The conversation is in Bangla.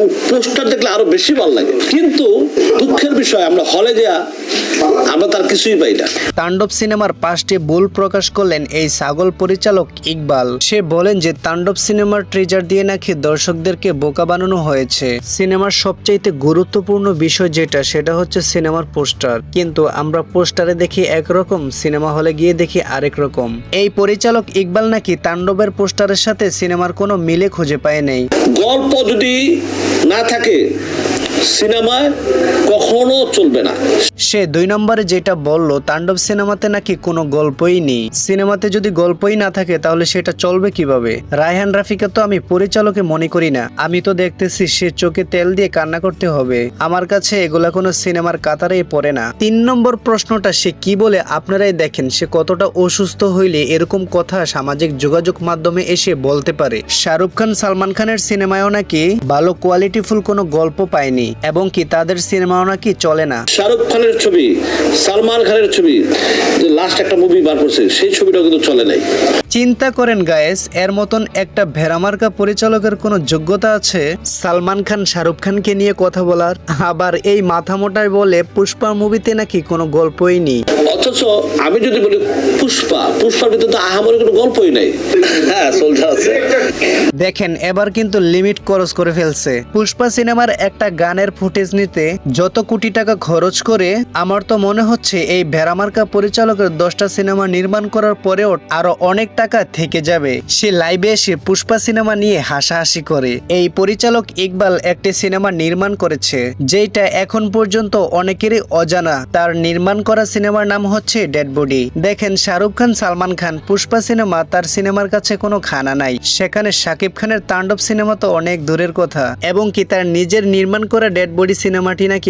এবং পোস্টার দেখলে আরও বেশি ভালো লাগে। কিন্তু দুঃখের বিষয় আমরা হলে যা আমরা তার কিছুই পাই না। তাণ্ডব সিনেমার পাঁচটি ভুল প্রকাশ করলেন এই ছাগল পরিচালক ইকবাল। সে বলেন যে তাণ্ডব সিনেমার ট্রেজার দিয়ে নাকি দর্শকদেরকে বোকা বানানো হয়েছে। সিনেমার সবচাইতে গুরুত্বপূর্ণ বিষয় যেটা সেটা হচ্ছে সিনেমার পোস্টার। কিন্তু আমরা পোস্টারে দেখি একরকম সিনেমা হলে গিয়ে দেখি আরেক রকম। এই পরিচালক ইকবাল নাকি তাণ্ডবের পোস্টারের সাথে সিনেমার কোনো মিলে খুঁজে পায় নেই। গল্প যদি না থাকে। সিনেমায় কখনো চলবে না। সে দুই নম্বরে যেটা বলল, তাণ্ডব সিনেমাতে নাকি কোনো গল্পই নেই। সিনেমাতে যদি গল্পই না থাকে, তাহলে সেটা চলবে কীভাবে? রায়হান রাফিকে তো আমি পরিচালকে মনে করি না। আমি তো দেখতেছি সে চোখে তেল দিয়ে কান্না করতে হবে। আমার কাছে এগুলা কোনো সিনেমার কাতারেই পড়ে না। তিন নম্বর প্রশ্নটা, সে কি বলে? আপনারাই দেখেন, সে কতটা অসুস্থ হইলে এরকম কথা সামাজিক যোগাযোগ মাধ্যমে এসে বলতে পারে। শাহরুখ খান, সালমান খানের সিনেমায়ও নাকি ভালো কোয়ালিটিফুল কোনো গল্প পায়নি। এবং কি তাদের সিনেমাও নাকি চলে না? শাহরুখ খানের ছবি, সালমান খানের ছবি, যে লাস্ট একটা মুভি বার করছে, সেই ছবিটাও কিন্তু চলে নাই। চিন্তা করেন গায়েস এর মতন একটা ভেড়ামার্কা পরিচালকের কোনো যোগ্যতা আছে? সালমান খান শাহরুখ খানকে নিয়ে কথা বলার? আবার এই মাথা মোটায় বলে পুষ্পা মুভিতে নাকি কোনো গল্পই নেই? অথচ আমি যদি বলি পুষ্পা পুষ্পার ভিতরে তো আহামরি কোনো গল্পই নাই। হ্যাঁ সোলজার আছে। দেখেন এবার কিন্তু লিমিট খরচ করে ফেলছে। পুষ্পা সিনেমার একটা গানের ফুটেজ নিতে যত কোটি টাকা খরচ করে আমার তো মনে হচ্ছে এই ভেড়ামার্কা পরিচালকের দশটা সিনেমা নির্মাণ করার পরেও আরও অনেক টাকা থেকে যাবে। সে লাইভে এসে পুষ্পা সিনেমা নিয়ে হাসাহাসি করে। এই পরিচালক ইকবাল একটি সিনেমা নির্মাণ করেছে যেটা এখন পর্যন্ত অনেকেরই অজানা। তার নির্মাণ করা সিনেমার নাম হচ্ছে ডেড বডি দেখেন, শাহরুখ খান, সালমান খান, পুষ্পা সিনেমা, তার সিনেমার কাছে কোনো খানা নাই। সেখানে শাকিব খানের তাণ্ডব সিনেমা তো অনেক দূরের কথা। এবং কি তার নিজের নির্মাণ করা ডেড বডি সিনেমাটি নাকি